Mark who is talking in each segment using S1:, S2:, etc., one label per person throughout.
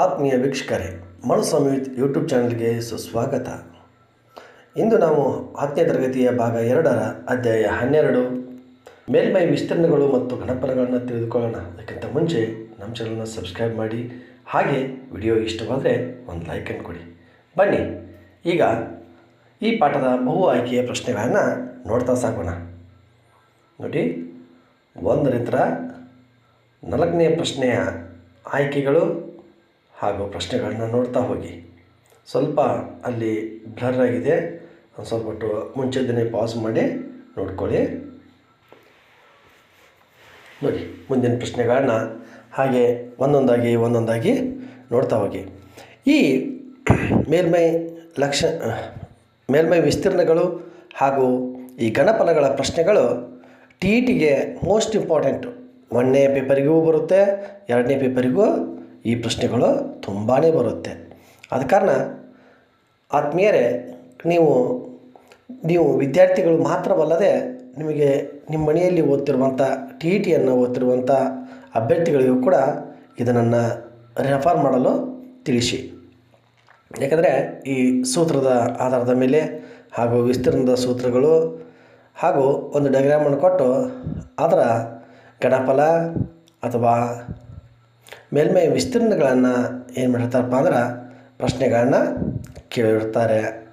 S1: ಆತ್ಮೀಯ ವೀಕ್ಷಕರೇ, ಮನಸ್ವಾಮಿ ಯೂಟ್ಯೂಬ್ ಚಾನಲ್ಗೆ ಸುಸ್ವಾಗತ. ಇಂದು ನಾವು ಹತ್ತನೇ ತರಗತಿಯ ಭಾಗ ಎರಡರ ಅಧ್ಯಾಯ ಹನ್ನೆರಡು. ಮೇಲ್ಮೈ ವಿಸ್ತೀರ್ಣಗಳು ಮತ್ತು ಗಣಪನಗಳನ್ನು ತಿಳಿದುಕೊಳ್ಳೋಣ. ಅದಕ್ಕಿಂತ ಮುಂಚೆ ನಮ್ಮ ಚಾನಲ್ನ ಸಬ್ಸ್ಕ್ರೈಬ್ ಮಾಡಿ, ಹಾಗೆ ವಿಡಿಯೋ ಇಷ್ಟವಾದರೆ ಒಂದು ಲೈಕನ್ನು ಕೊಡಿ. ಬನ್ನಿ, ಈಗ ಈ ಪಾಠದ ಬಹು ಆಯ್ಕೆಯ ಪ್ರಶ್ನೆಗಳನ್ನು ನೋಡ್ತಾ ಸಾಕೋಣ ನೋಡಿ, ಒಂದರಿಂದ ನಾಲ್ಕನೇ ಪ್ರಶ್ನೆಯ ಆಯ್ಕೆಗಳು ಹಾಗೂ ಪ್ರಶ್ನೆಗಳನ್ನ ನೋಡ್ತಾ ಹೋಗಿ. ಸ್ವಲ್ಪ ಅಲ್ಲಿ ಬ್ಲರ್ ಆಗಿದೆ. ಒಂದು ಸ್ವಲ್ಪ ಹೊತ್ತು ದಿನ ಪಾಸ್ ಮಾಡಿ ನೋಡ್ಕೊಳ್ಳಿ. ನೋಡಿ, ಮುಂದಿನ ಪ್ರಶ್ನೆಗಳನ್ನ ಹಾಗೆ ಒಂದೊಂದಾಗಿ ಒಂದೊಂದಾಗಿ ನೋಡ್ತಾ ಹೋಗಿ. ಈ ಮೇಲ್ಮೈ ಲಕ್ಷ, ಮೇಲ್ಮೈ ವಿಸ್ತೀರ್ಣಗಳು ಹಾಗೂ ಈ ಗಣಪನಗಳ ಪ್ರಶ್ನೆಗಳು ಟಿ ಇ ಮೋಸ್ಟ್ ಇಂಪಾರ್ಟೆಂಟು ಒಂದನೇ ಪೇಪರಿಗೂ ಬರುತ್ತೆ, ಎರಡನೇ ಪೇಪರಿಗೂ ಈ ಪ್ರಶ್ನೆಗಳು ತುಂಬಾ ಬರುತ್ತೆ. ಆದ ಕಾರಣ ಆತ್ಮೀಯರೇ, ನೀವು ನೀವು ವಿದ್ಯಾರ್ಥಿಗಳು ಮಾತ್ರವಲ್ಲದೆ ನಿಮಗೆ ನಿಮ್ಮ ಮನೆಯಲ್ಲಿ ಓದ್ತಿರುವಂಥ, ಟಿ ಇ ಟಿಯನ್ನು ಓದ್ತಿರುವಂಥ ಅಭ್ಯರ್ಥಿಗಳಿಗೂ ಕೂಡ ಇದನ್ನು ರೆಫರ್ ಮಾಡಲು ತಿಳಿಸಿ. ಯಾಕಂದರೆ ಈ ಸೂತ್ರದ ಆಧಾರದ ಮೇಲೆ ಹಾಗೂ ವಿಸ್ತೀರ್ಣದ ಸೂತ್ರಗಳು ಹಾಗೂ ಒಂದು ಡಯಾಗ್ರಾಮನ್ನು ಕೊಟ್ಟು ಅದರ ಗಣಫಲ ಅಥವಾ ಮೇಲ್ಮೈ ವಿಸ್ತೀರ್ಣಗಳನ್ನು ಏನು ಮಾಡಿರ್ತಾರಪ್ಪ ಅಂದ್ರೆ ಪ್ರಶ್ನೆಗಳನ್ನು ಕೇಳಿರ್ತಾರೆ.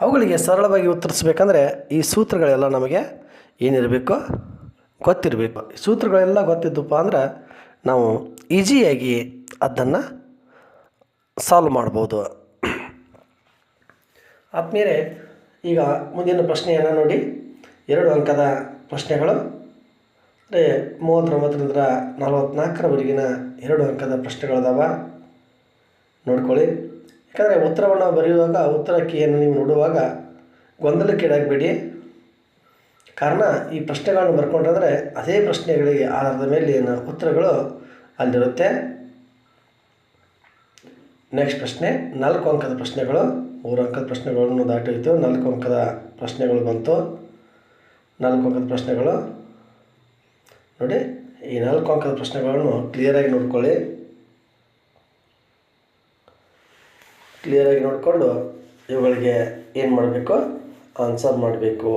S1: ಅವುಗಳಿಗೆ ಸರಳವಾಗಿ ಉತ್ತರಿಸ್ಬೇಕಂದ್ರೆ ಈ ಸೂತ್ರಗಳೆಲ್ಲ ನಮಗೆ ಏನಿರಬೇಕು ಗೊತ್ತಿರಬೇಕು. ಸೂತ್ರಗಳೆಲ್ಲ ಗೊತ್ತಿದ್ದಪ್ಪ ಅಂದ್ರೆ ನಾವು ಈಸಿಯಾಗಿ ಅದನ್ನು ಸಾಲ್ವ್ ಮಾಡ್ಬೋದು. ಆದಮೇಲೆ ಈಗ ಮುಂದಿನ ಪ್ರಶ್ನೆಯನ್ನು ನೋಡಿ. ಎರಡು ಅಂಕದ ಪ್ರಶ್ನೆಗಳು. ಅಂದರೆ ಮೂವತ್ತೊಂಬತ್ತರಿಂದ ನಲವತ್ತ್ನಾಲ್ಕರವರೆಗಿನ ಎರಡು ಅಂಕದ ಪ್ರಶ್ನೆಗಳದಾವ. ನೋಡ್ಕೊಳ್ಳಿ. ಯಾಕಂದರೆ ಉತ್ತರವನ್ನು ಬರೆಯುವಾಗ ಉತ್ತರ ಕೀಯನ್ನು ನೀವು ನೋಡುವಾಗ ಗೊಂದಲಕ್ಕೀಡಾಗಬೇಡಿ. ಕಾರಣ ಈ ಪ್ರಶ್ನೆಗಳನ್ನು ಬರ್ಕೊಂಡ್ರೆ ಅದೇ ಪ್ರಶ್ನೆಗಳಿಗೆ ಆಧಾರದ ಮೇಲೆ ಉತ್ತರಗಳು ಅಲ್ಲಿರುತ್ತೆ. ನೆಕ್ಸ್ಟ್ ಪ್ರಶ್ನೆ, ನಾಲ್ಕು ಅಂಕದ ಪ್ರಶ್ನೆಗಳು. ಮೂರು ಅಂಕದ ಪ್ರಶ್ನೆಗಳನ್ನು ದಾಟೋಯ್ತು ನಾಲ್ಕು ಅಂಕದ ಪ್ರಶ್ನೆಗಳು ಬಂತು. ನಾಲ್ಕು ಅಂಕದ ಪ್ರಶ್ನೆಗಳು. ನೋಡಿ, ಈ ನಾಲ್ಕು ಅಂಕದ ಪ್ರಶ್ನೆಗಳನ್ನು ಕ್ಲಿಯರಾಗಿ ನೋಡ್ಕೊಳ್ಳಿ. ಕ್ಲಿಯರಾಗಿ ನೋಡಿಕೊಂಡು ಇವುಗಳಿಗೆ ಏನು ಮಾಡಬೇಕು? ಆನ್ಸರ್ ಮಾಡಬೇಕು.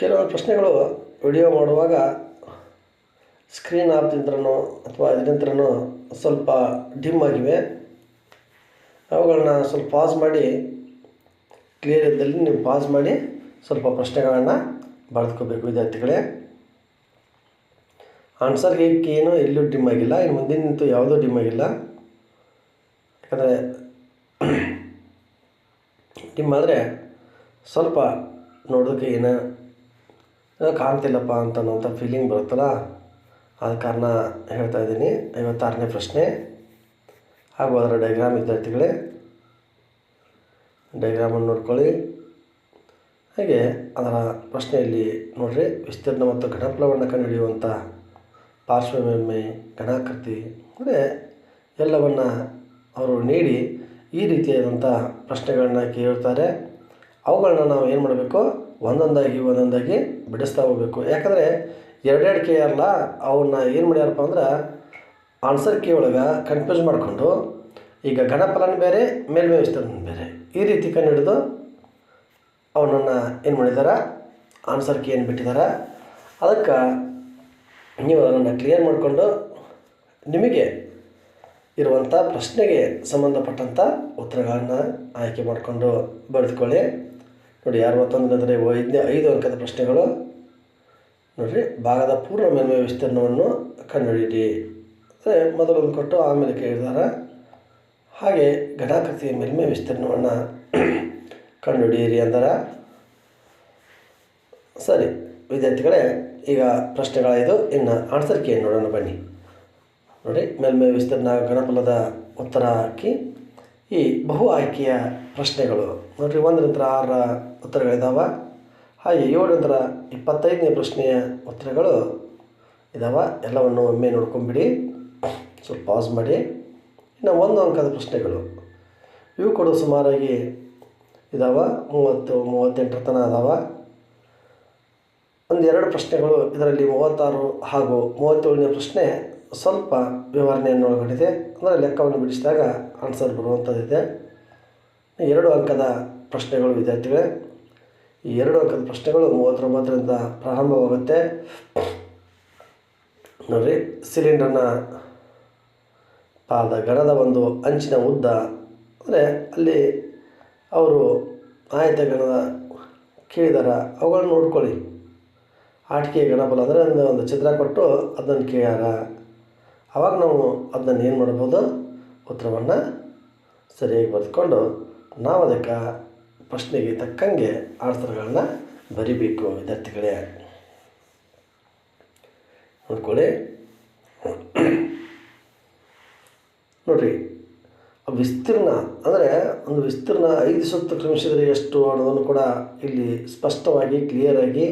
S1: ಕೆಲವೊಂದು ಪ್ರಶ್ನೆಗಳು ವಿಡಿಯೋ ಮಾಡುವಾಗ ಸ್ಕ್ರೀನ್ ಆಪ್ದಿಂದನೋ ಅಥವಾ ಇದರಿಂದನೋ ಸ್ವಲ್ಪ ಡಿಮ್ ಆಗಿವೆ. ಅವುಗಳನ್ನ ಸ್ವಲ್ಪ ಪಾಸ್ ಮಾಡಿ ಕ್ಲಿಯರ್ ಇದ್ದಲ್ಲಿ ನೀವು ಪಾಸ್ ಮಾಡಿ ಸ್ವಲ್ಪ ಪ್ರಶ್ನೆಗಳನ್ನು ಬರೆದುಕೋಬೇಕು, ವಿದ್ಯಾರ್ಥಿಗಳೇ. ಆನ್ಸರ್ಗೆ ಏನು ಎಲ್ಲೂ ಡಿಮ್ ಆಗಿಲ್ಲ, ಇನ್ನು ಮುಂದಿನಂತೂ ಯಾವುದೂ ಡಿಮ್ ಆಗಿಲ್ಲ. ಯಾಕಂದರೆ ಡಿಮ್ ಆದರೆ ಸ್ವಲ್ಪ ನೋಡೋದಕ್ಕೆ ಏನೋ ಕಾಣ್ತಿಲ್ಲಪ್ಪ ಅಂತ ಅನ್ನೋಂಥ ಫೀಲಿಂಗ್ ಬರುತ್ತಲ್ಲ? ಆದ ಕಾರಣ ಹೇಳ್ತಾ ಇದ್ದೀನಿ, ಐವತ್ತಾರನೇ ಪ್ರಶ್ನೆ. ಹಾಗೂ ಅದರ ಡೈಗ್ರಾಮ್ ವಿದ್ಯಾರ್ಥಿಗಳೇ ಡೈಗ್ರಾಮನ್ನು ನೋಡ್ಕೊಳ್ಳಿ. ಹಾಗೆ ಅದರ ಪ್ರಶ್ನೆಯಲ್ಲಿ ನೋಡಿರಿ, ವಿಸ್ತೀರ್ಣ ಮತ್ತು ಘನಫಲವನ್ನು ಕಂಡುಹಿಡಿಯುವಂಥ ಪಾರ್ಶ್ವ ಗಣಾಕೃತಿ ಅಂದರೆ ಎಲ್ಲವನ್ನು ಅವರು ನೀಡಿ ಈ ರೀತಿಯಾದಂಥ ಪ್ರಶ್ನೆಗಳನ್ನ ಕೇಳ್ತಾರೆ. ಅವುಗಳನ್ನ ನಾವು ಏನು ಮಾಡಬೇಕು? ಒಂದೊಂದಾಗಿ ಒಂದೊಂದಾಗಿ ಬಿಡಿಸ್ತಾ ಹೋಗಬೇಕು. ಯಾಕಂದರೆ ಎರಡೆರಡು ಕೆ ಅಲ್ಲ ಅವನ್ನ ಏನು ಮಾಡ್ಯಾರಪ್ಪ ಅಂದ್ರೆ ಆನ್ಸರ್ ಕೆ ಒಳಗೆ ಕನ್ಫ್ಯೂಸ್ ಮಾಡಿಕೊಂಡು, ಈಗ ಘನಫಲನ ಬೇರೆ, ಮೇಲ್ಮೈ ವಿಸ್ತರಣೆ ಬೇರೆ, ಈ ರೀತಿ ಕಂಡುಹಿಡಿದು ಅವನನ್ನು ಏನು ಮಾಡಿದ್ದಾರೆ ಆನ್ಸರ್ ಕೀ ಏನು ಬಿಟ್ಟಿದ್ದಾರೆ ಅದಕ್ಕೆ ನೀವು ಅದನ್ನು ಕ್ಲಿಯರ್ ಮಾಡಿಕೊಂಡು ನಿಮಗೆ ಇರುವಂಥ ಪ್ರಶ್ನೆಗೆ ಸಂಬಂಧಪಟ್ಟಂಥ ಉತ್ತರಗಳನ್ನು ಆಯ್ಕೆ ಮಾಡಿಕೊಂಡು ಬರೆದುಕೊಳ್ಳಿ. ನೋಡಿ ಅರವತ್ತೊಂದು ಅಂದರೆ ಐದನೇ ಐದು ಅಂಕದ ಪ್ರಶ್ನೆಗಳು. ನೋಡಿರಿ, ಭಾಗದ ಪೂರ್ಣ ಮೇಲ್ಮೈ ವಿಸ್ತೀರ್ಣವನ್ನು ಕಂಡುಹಿಡಿಯಿರಿ. ಅಂದರೆ ಮೊದಲೊಂದು ಕೊಟ್ಟು ಆಮೇಲೆ ಕೇಳಿದಾರ. ಹಾಗೆ ಘನಾಕೃತಿಯ ಮೇಲ್ಮೈ ವಿಸ್ತೀರ್ಣವನ್ನು ಕಂಡುಹಿಡಿಯಿರಿ ಅಂದಾರ. ಸರಿ, ವಿದ್ಯಾರ್ಥಿಗಳೇ ಈಗ ಇದು ಇನ್ನು ಆನ್ಸರ್ ಕೀ ನೋಡೋಣ ಬನ್ನಿ. ನೋಡಿ, ಮೇಲ್ಮೈ ವಿಸ್ತೀರ್ಣ ಗಣಫಲದ ಉತ್ತರ ಹಾಕಿ ಈ ಬಹು ಆಯ್ಕೆಯ ಪ್ರಶ್ನೆಗಳು. ನೋಡಿರಿ ಒಂದರಿಂದ ಆರರ ಉತ್ತರಗಳಿದ್ದಾವೆ ಹಾಗೆ ಏಳರಿಂದ ಇಪ್ಪತ್ತೈದನೇ ಪ್ರಶ್ನೆಯ ಉತ್ತರಗಳು ಇದ್ದಾವೆ ಎಲ್ಲವನ್ನು ಒಮ್ಮೆ ನೋಡ್ಕೊಂಬಿಡಿ. ಸ್ವಲ್ಪ ಪಾಸ್ ಮಾಡಿ. ಇನ್ನು ಒಂದು ಅಂಕದ ಪ್ರಶ್ನೆಗಳು. ಇವು ಕೂಡ ಸುಮಾರಾಗಿ ಇದ್ದಾವೆ ಮೂವತ್ತು, ಮೂವತ್ತೆಂಟರ ತನಕ ಅದಾವೆ. ಒಂದು ಎರಡು ಪ್ರಶ್ನೆಗಳು ಇದರಲ್ಲಿ ಮೂವತ್ತಾರು ಹಾಗೂ ಮೂವತ್ತೇಳನೇ ಪ್ರಶ್ನೆ ಸ್ವಲ್ಪ ವಿವರಣೆಯನ್ನು ಒಳಗೊಂಡಿದೆ. ಅಂದರೆ ಲೆಕ್ಕವನ್ನು ಬಿಡಿಸಿದಾಗ ಆನ್ಸರ್ ಬರುವಂಥದ್ದಿದೆ ಎರಡು ಅಂಕದ ಪ್ರಶ್ನೆಗಳು ವಿದ್ಯಾರ್ಥಿಗಳೇ, ಈ ಎರಡು ಅಂಕದ ಪ್ರಶ್ನೆಗಳು ಮೂವತ್ತೊಂಬತ್ತರಿಂದ ಪ್ರಾರಂಭವಾಗುತ್ತೆ. ನೋಡಿರಿ ಸಿಲಿಂಡರ್ನ ಪಾದ ಗಣದ ಒಂದು ಅಂಚಿನ ಉದ್ದ, ಅಂದರೆ ಅಲ್ಲಿ ಅವರು ಆಯತ ಗಣದ ಕೇಳಿದಾರ ಅವುಗಳನ್ನು ನೋಡ್ಕೊಳ್ಳಿ. ಆಟಿಕೆ ಗಣಬಲ ಅಂದರೆ ಒಂದು ಒಂದು ಚಿತ್ರ ಕೊಟ್ಟು ಅದನ್ನು ಕೇಳ್ಯಾರ. ಆವಾಗ ನಾವು ಅದನ್ನು ಏನು ಮಾಡ್ಬೋದು? ಉತ್ತರವನ್ನು ಸರಿಯಾಗಿ ಬರೆದುಕೊಂಡು ನಾವು ಅದಕ್ಕೆ ಪ್ರಶ್ನೆಗೆ ತಕ್ಕಂಗೆ ಆಡ್ತರಗಳನ್ನ ಬರಿಬೇಕು ವಿದ್ಯಾರ್ಥಿಗಳೇ. ನೋಡ್ಕೊಳ್ಳಿ. ನೋಡ್ರಿ, ವಿಸ್ತೀರ್ಣ ಅಂದರೆ ಒಂದು ವಿಸ್ತೀರ್ಣ ಐದು ಸುತ್ತು ಕ್ರಮಿಸಿದರೆ ಎಷ್ಟು ಅನ್ನೋದನ್ನು ಕೂಡ ಇಲ್ಲಿ ಸ್ಪಷ್ಟವಾಗಿ ಕ್ಲಿಯರಾಗಿ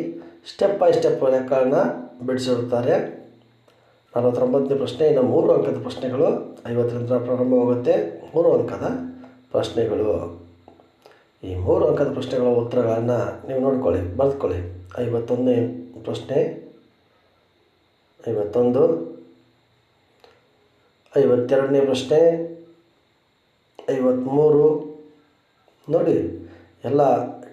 S1: ಸ್ಟೆಪ್ ಬೈ ಸ್ಟೆಪ್ ಲೆಕ್ಕಗಳನ್ನ ಬಿಡಿಸಿರುತ್ತಾರೆ. ನಲವತ್ತೊಂಬತ್ತನೇ ಪ್ರಶ್ನೆ, ಇನ್ನು ಮೂರು ಅಂಕದ ಪ್ರಶ್ನೆಗಳು. ಐವತ್ತರಿಂದ ಪ್ರಾರಂಭವಾಗುತ್ತೆ ಮೂರು ಅಂಕದ ಪ್ರಶ್ನೆಗಳು. ಈ ಮೂರು ಅಂಕದ ಪ್ರಶ್ನೆಗಳ ಉತ್ತರಗಳನ್ನು ನೀವು ನೋಡ್ಕೊಳ್ಳಿ, ಬರೆದುಕೊಳ್ಳಿ. ಐವತ್ತೊಂದನೇ ಪ್ರಶ್ನೆ, ಐವತ್ತೊಂದು. ಐವತ್ತೆರಡನೇ ಪ್ರಶ್ನೆ ಐವತ್ತ್ಮೂರು ನೋಡಿ, ಎಲ್ಲ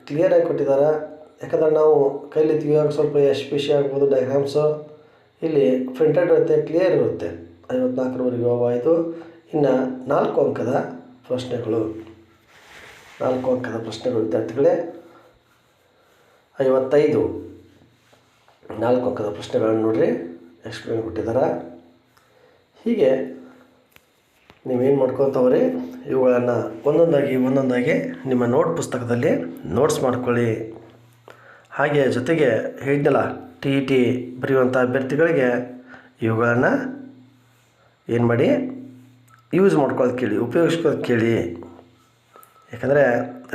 S1: ಕ್ಲಿಯರಾಗಿ ಕೊಟ್ಟಿದ್ದಾರೆ. ಯಾಕಂದರೆ ನಾವು ಕೈಲಿ ತೆಗಿಯುವಾಗ ಸ್ವಲ್ಪ ಎಶ್ ಪಿಶಿ ಆಗ್ಬೋದು ಡಯಾಗ್ರಾಮ್ಸು ಇಲ್ಲಿ ಪ್ರಿಂಟೆಡ್ ಇರುತ್ತೆ ಕ್ಲಿಯರ್ ಇರುತ್ತೆ. ಐವತ್ನಾಲ್ಕರವರೆಗೆ ಆಯಿತು? ಇನ್ನು ನಾಲ್ಕು ಅಂಕದ ಪ್ರಶ್ನೆಗಳು. ನಾಲ್ಕು ಅಂಕದ ಪ್ರಶ್ನೆಗಳು, ವಿದ್ಯಾರ್ಥಿಗಳೇ. ಐವತ್ತೈದು. ನಾಲ್ಕು ಅಂಕದ ಪ್ರಶ್ನೆಗಳನ್ನು ನೋಡ್ರಿ. ಎಕ್ಸ್ಪ್ಲೇನ್ ಕೊಟ್ಟಿದ್ದಾರೆ ಹೀಗೆ ನೀವೇನು ಮಾಡ್ಕೊತವ್ರಿ? ಇವುಗಳನ್ನು ಒಂದೊಂದಾಗಿ ಒಂದೊಂದಾಗಿ ನಿಮ್ಮ ನೋಟ್ ಪುಸ್ತಕದಲ್ಲಿ ನೋಟ್ಸ್ ಮಾಡ್ಕೊಳ್ಳಿ. ಹಾಗೆ ಜೊತೆಗೆ ಹೇಳಿದ್ನಲ್ಲ ಟಿ ಇ ಟಿ ಬರೆಯುವಂಥ ಅಭ್ಯರ್ಥಿಗಳಿಗೆ ಇವುಗಳನ್ನು ಏನು ಮಾಡಿ ಯೂಸ್ ಮಾಡ್ಕೊಳ್ಳೋದು ಕೇಳಿ, ಉಪಯೋಗಿಸ್ಕೊಳ್ಳೋದು ಕೇಳಿ. ಯಾಕಂದರೆ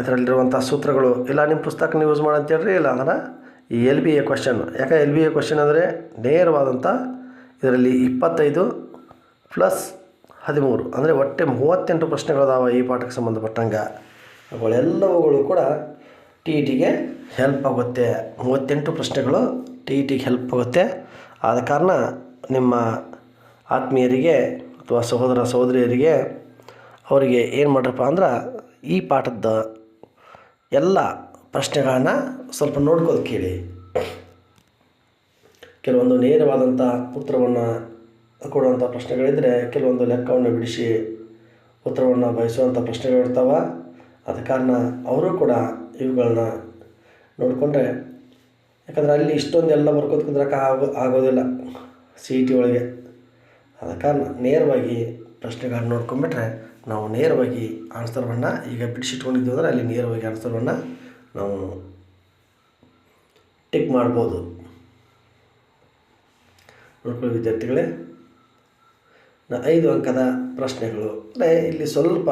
S1: ಅದರಲ್ಲಿರುವಂಥ ಸೂತ್ರಗಳು, ಇಲ್ಲ ನಿಮ್ಮ ಪುಸ್ತಕನ ಯೂಸ್ ಮಾಡಿ ಹೇಳ್ರಿ, ಇಲ್ಲ ಅಂದ್ರೆ ಈ ಎಲ್ ಬಿ ಎ ಕ್ವಶನ್ ಯಾಕೆ ಎಲ್ ಬಿ ಎ ಕ್ವಶನ್ ಅಂದರೆ ನೇರವಾದಂಥ ಇದರಲ್ಲಿ ಇಪ್ಪತ್ತೈದು ಪ್ಲಸ್ ಹದಿಮೂರು, ಅಂದರೆ ಒಟ್ಟೆ ಮೂವತ್ತೆಂಟು ಪ್ರಶ್ನೆಗಳಿದಾವೆ ಈ ಪಾಠಕ್ಕೆ ಸಂಬಂಧಪಟ್ಟಂಗೆ. ಅವುಗಳೆಲ್ಲವುಗಳು ಕೂಡ ಟಿ ಇ ಟಿಗೆ ಹೆಲ್ಪ್ ಆಗುತ್ತೆ. ಮೂವತ್ತೆಂಟು ಪ್ರಶ್ನೆಗಳು ಟಿ ಇ ಟಿಗೆ ಹೆಲ್ಪ್ ಆಗುತ್ತೆ. ಆದ ಕಾರಣ ನಿಮ್ಮ ಆತ್ಮೀಯರಿಗೆ ಅಥವಾ ಸಹೋದರ ಸಹೋದರಿಯರಿಗೆ ಅವರಿಗೆ ಏನು ಮಾಡ್ರಪ್ಪ ಅಂದ್ರೆ ಈ ಪಾಠದ ಎಲ್ಲ ಪ್ರಶ್ನೆಗಳನ್ನು ಸ್ವಲ್ಪ ನೋಡ್ಕೋದು ಕೇಳಿ. ಕೆಲವೊಂದು ನೇರವಾದಂಥ ಉತ್ತರವನ್ನು ಕೊಡುವಂಥ ಪ್ರಶ್ನೆಗಳಿದ್ದರೆ ಕೆಲವೊಂದು ಲೆಕ್ಕವನ್ನು ಬಿಡಿಸಿ ಉತ್ತರವನ್ನು ಬಯಸುವಂಥ ಪ್ರಶ್ನೆಗಳಿರ್ತಾವೆ ಅದ ಕಾರಣ ಅವರು ಕೂಡ ಇವುಗಳನ್ನ ನೋಡಿಕೊಂಡ್ರೆ, ಯಾಕಂದ್ರೆ ಅಲ್ಲಿ ಇಷ್ಟೊಂದೆಲ್ಲ ಬರ್ಕೋತ ಕುಂದ್ರಕ್ಕೆ ಆಗೋ, ಆಗೋದಿಲ್ಲ ಸಿ ಇ ಟಿ ಒಳಗೆ. ಆದ ಕಾರಣ ನೇರವಾಗಿ ಪ್ರಶ್ನೆಗಳನ್ನ ನೋಡ್ಕೊಂಬಿಟ್ರೆ ನಾವು ನೇರವಾಗಿ ಆನ್ಸರ್ವನ್ನು ಈಗ ಬಿಡಿಸಿಟ್ಕೊಂಡಿದ್ದು ಅಂದರೆ ಅಲ್ಲಿ ನೇರವಾಗಿ ಆನ್ಸರ್ವನ್ನು ನಾವು ಟಿಕ್ ಮಾಡ್ಬೋದು. ನೋಡ್ಕೊಳ್ಳಿ ವಿದ್ಯಾರ್ಥಿಗಳೇ. ನ ಐದು ಅಂಕದ ಪ್ರಶ್ನೆಗಳು. ಅಂದರೆ ಇಲ್ಲಿ ಸ್ವಲ್ಪ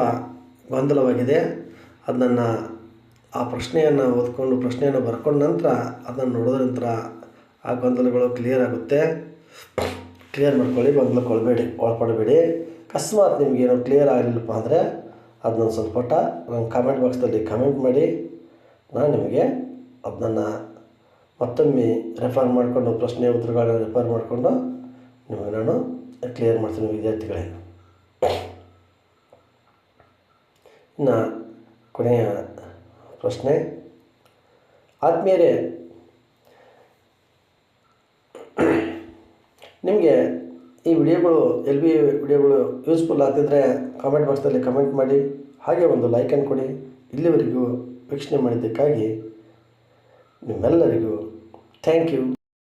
S1: ಗೊಂದಲವಾಗಿದೆ. ಅದನ್ನು ಆ ಪ್ರಶ್ನೆಯನ್ನು ಓದ್ಕೊಂಡು, ಪ್ರಶ್ನೆಯನ್ನು ಬರ್ಕೊಂಡ ನಂತರ ಅದನ್ನು ನೋಡಿದ ನಂತರ ಆ ಗೊಂದಲಗಳು ಕ್ಲಿಯರ್ ಆಗುತ್ತೆ. ಕ್ಲಿಯರ್ ಮಾಡ್ಕೊಳ್ಳಿ ಗೊಂದಲಕ್ಕೊಳ್ಬೇಡಿ ಒಳಪಡಬೇಡಿ. ಅಕಸ್ಮಾತ್ ನಿಮಗೇನೋ ಕ್ಲಿಯರ್ ಆಗಲಿಲ್ಲಪ್ಪ ಅಂದರೆ ಅದನ್ನ ಸ್ವಲ್ಪ ಪುಟ್ಟ ನನ್ನ ಕಾಮೆಂಟ್ ಬಾಕ್ಸ್ದಲ್ಲಿ ಕಮೆಂಟ್ ಮಾಡಿ. ನಾನು ನಿಮಗೆ ಅದನ್ನು ಮತ್ತೊಮ್ಮೆ ರೆಫರ್ ಮಾಡಿಕೊಂಡು, ಪ್ರಶ್ನೆ ಉತ್ತರಗಳನ್ನ ರೆಫರ್ ಮಾಡಿಕೊಂಡು ನಿಮಗೆ ನಾನು ಕ್ಲಿಯರ್ ಮಾಡ್ತೀನಿ ವಿದ್ಯಾರ್ಥಿಗಳೇ. ಇನ್ನು ಕೊನೆಯ ಪ್ರಶ್ನೆ. ಆತ್ಮೀಯರೇ, ನಿಮಗೆ ಈ ವಿಡಿಯೋಗಳು, ಎಲ್ ಬಿ ವಿಡಿಯೋಗಳು ಯೂಸ್ಫುಲ್ ಆಗ್ತಿದ್ರೆ ಕಾಮೆಂಟ್ ಬಾಕ್ಸ್ನಲ್ಲಿ ಕಮೆಂಟ್ ಮಾಡಿ, ಹಾಗೆ ಒಂದು ಲೈಕನ್ನು ಕೊಡಿ. ಇಲ್ಲಿವರೆಗೂ ವೀಕ್ಷಣೆ ಮಾಡಿದ್ದಕ್ಕಾಗಿ ನಿಮ್ಮೆಲ್ಲರಿಗೂ ಥ್ಯಾಂಕ್ ಯು